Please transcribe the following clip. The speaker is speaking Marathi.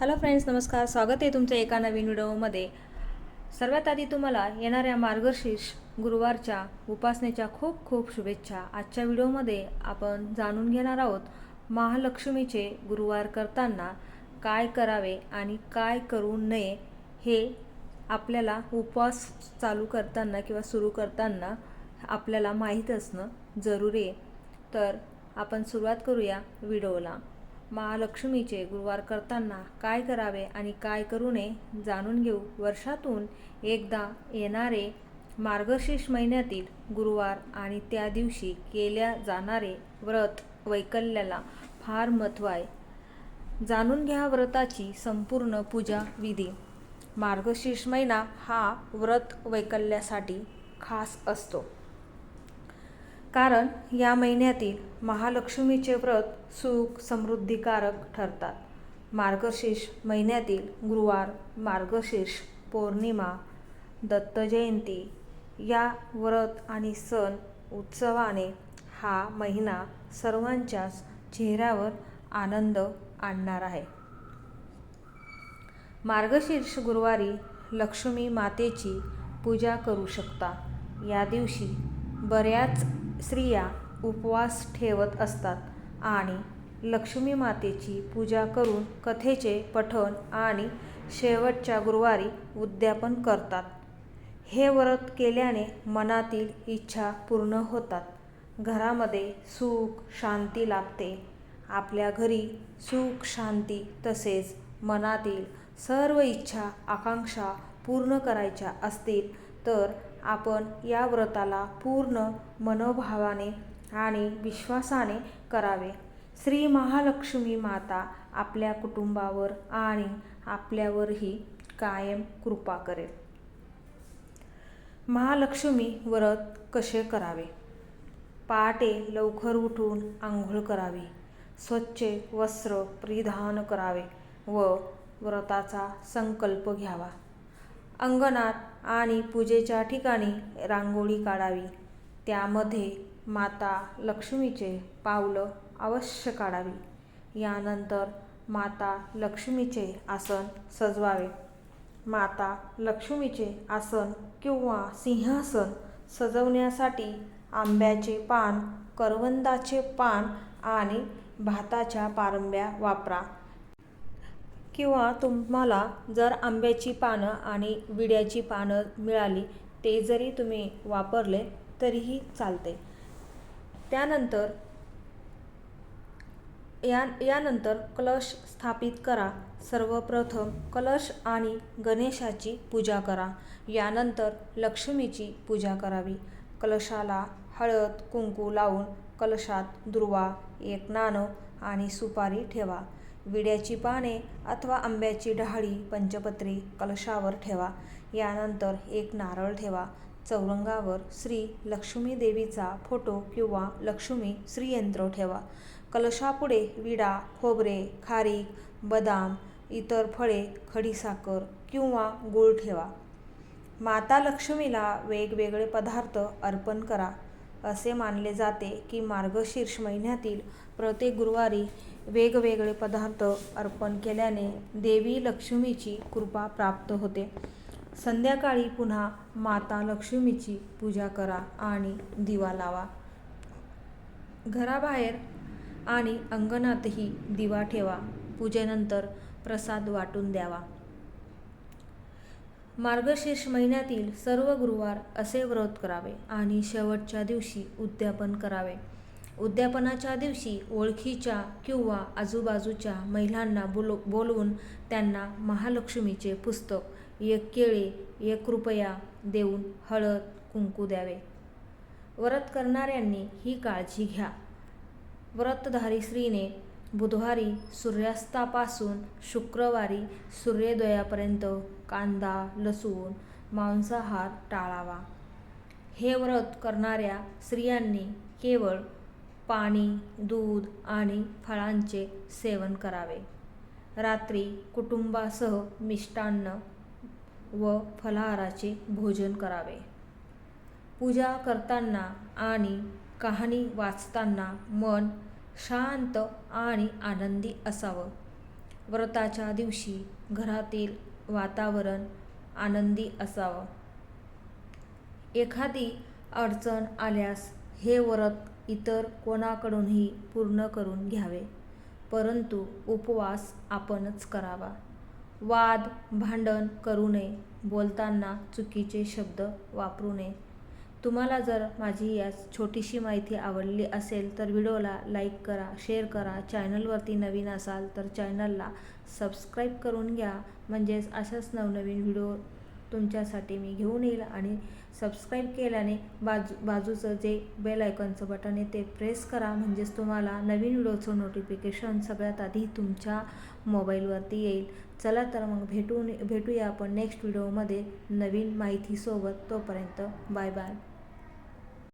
हॅलो फ्रेंड्स नमस्कार. स्वागत आहे तुमचं एका नवीन व्हिडिओमध्ये. सर्वात आधी तुम्हाला येणाऱ्या मार्गशीर्ष गुरुवारच्या उपासनेच्या खूप खूप शुभेच्छा. आजच्या व्हिडिओमध्ये आपण जाणून घेणार आहोत महालक्ष्मीचे गुरुवार करताना काय करावे आणि काय करू नये हे आपल्याला उपवास चालू करताना किंवा सुरू करताना आपल्याला माहीत असणं जरुरी आहे. तर आपण सुरुवात करूया व्हिडिओला. महालक्ष्मीचे गुरुवार करताना काय करावे आणि काय करू नये जाणून घेऊ. वर्षातून एकदा येणारे मार्गशीर्ष महिन्यातील गुरुवार आणि त्या दिवशी केल्या जाणारे व्रत वैकल्याला फार महत्त्व आहे. जाणून घ्या व्रताची संपूर्ण पूजा विधी. मार्गशीर्ष महिना हा व्रत वैकल्यासाठी खास असतो. कारण या महिन्यातील महालक्ष्मीचे व्रत सुख समृद्धिकारक ठरतात. मार्गशीर्ष महिन्यातील गुरुवार मार्गशीर्ष पौर्णिमा दत्त जयंती या व्रत आणि सण उत्सवाने हा महिना सर्वांच्याच चेहऱ्यावर आनंद आणणार आहे. मार्गशीर्ष गुरुवारी लक्ष्मी मातेची पूजा करू शकता. या दिवशी बऱ्याच स्त्रिया उपवास ठेवत असतात आणि लक्ष्मी मातेची पूजा करून कथेचे पठण आणि शेवटच्या गुरुवारी उद्यापन करतात. हे व्रत केल्याने मनातील इच्छा पूर्ण होतात. घरामध्ये सुख शांती लाभते. आपल्या घरी सुख शांती तसेच मनातील सर्व इच्छा आकांक्षा पूर्ण करायच्या असतील तर आपण या व्रताला पूर्ण मनोभावाने आणि विश्वासाने करावे. श्री महालक्ष्मी माता आपल्या कुटुंबावर आणि आपल्यावरही कायम कृपा करेल. महालक्ष्मी व्रत कसे करावे? पहाटे लवकर उठून आंघोळ करावी. स्वच्छ वस्त्र परिधान करावे व व्रताचा संकल्प घ्यावा. अंगणात आणि पूजेच्या ठिकाणी रांगोळी काढावी. त्यामध्ये माता लक्ष्मीचे पावलं अवश्य काढावी. यानंतर माता लक्ष्मीचे आसन सजवावे. माता लक्ष्मीचे आसन किंवा सिंहासन सजवण्यासाठी आंब्याचे पान करवंदाचे पान आणि भाताच्या पारंब्या वापरा. किंवा तुम्हाला जर आंब्याची पानं आणि विड्याची पानं मिळाली ते जरी तुम्ही वापरले तरीही चालते. त्यानंतर या यानंतर कलश स्थापित करा. सर्वप्रथम कलश आणि गणेशाची पूजा करा. यानंतर लक्ष्मीची पूजा करावी. कलशाला हळद कुंकू लावून कलशात दुर्वा एक नाणं आणि सुपारी ठेवा. विड्याची पाने अथवा आंब्याची डहाळी पंचपत्री कलशावर ठेवा. यानंतर एक नारळ ठेवा. चौरंगावर श्री लक्ष्मी देवीचा फोटो किंवा लक्ष्मी श्रीयंत्र ठेवा. कलशापुढे विडा खोबरे खारीक बदाम इतर फळे खडीसाखर किंवा गूळ ठेवा. माता लक्ष्मीला वेगवेगळे पदार्थ अर्पण करा. असे मानले जाते की मार्गशीर्ष महिन्यातील प्रत्येक गुरुवारी वेगवेगळे पदार्थ अर्पण केल्याने देवी लक्ष्मीची कृपा प्राप्त होते. संध्याकाळी पुन्हा माता लक्ष्मीची पूजा करा आणि दिवा लावा. घराबाहेर आणि अंगणातही दिवा ठेवा. पूजेनंतर प्रसाद वाटून द्यावा. मार्गशीर्ष महिन्यातील सर्व गुरुवार असे व्रत करावे आणि शेवटच्या दिवशी उद्यापन करावे. उद्यापनाच्या दिवशी ओळखीच्या किंवा आजूबाजूच्या महिलांना बोल बोलवून त्यांना महालक्ष्मीचे पुस्तक एक केळे एक रुपया देऊन हळद कुंकू द्यावे. व्रत करणाऱ्यांनी ही काळजी घ्या. व्रतधारी स्त्रीने बुधवारी सूर्यास्तापासून शुक्रवारी सूर्योदयापर्यंत कांदा लसूण मांसाहार टाळावा. हे व्रत करणाऱ्या स्त्रियांनी केवळ पाणी दूध आणि फळांचे सेवन करावे. रात्री कुटुंबासह मिष्टान्न व फलाहाराचे भोजन करावे. पूजा करताना आणि कहाणी वाचताना मन शांत आणि आनंदी असावं. व्रताच्या दिवशी घरातील वातावरण आनंदी असावं. एखादी अडचण आल्यास हे व्रत इतर कोणाकडूनही पूर्ण करून घ्यावे परंतु उपवास आपणच करावा. वाद भांडण करू नये बोलताना चुकीचे शब्द वापरू नये तुम्हाला जर माझी या छोटीशी माहिती आवडली असेल तर व्हिडिओला लाईक करा शेअर करा. चॅनलवरती नवीन असाल तर चॅनलला सबस्क्राईब करून घ्या. म्हणजेच अशाच नवनवीन व्हिडिओ तुमच्यासाठी मी घेऊन येईल आणि सबस्क्राईब केल्याने बाजू बाजूचं जे बेल आयकॉनचं बटन आहे ते प्रेस करा. म्हणजेच तुम्हाला नवीन व्हिडिओचं नोटिफिकेशन सगळ्यात आधी तुमच्या मोबाईलवरती येईल. चला तर मग भेटून भेटूया आपण नेक्स्ट व्हिडिओमध्ये नवीन माहितीसोबत. तोपर्यंत बाय बाय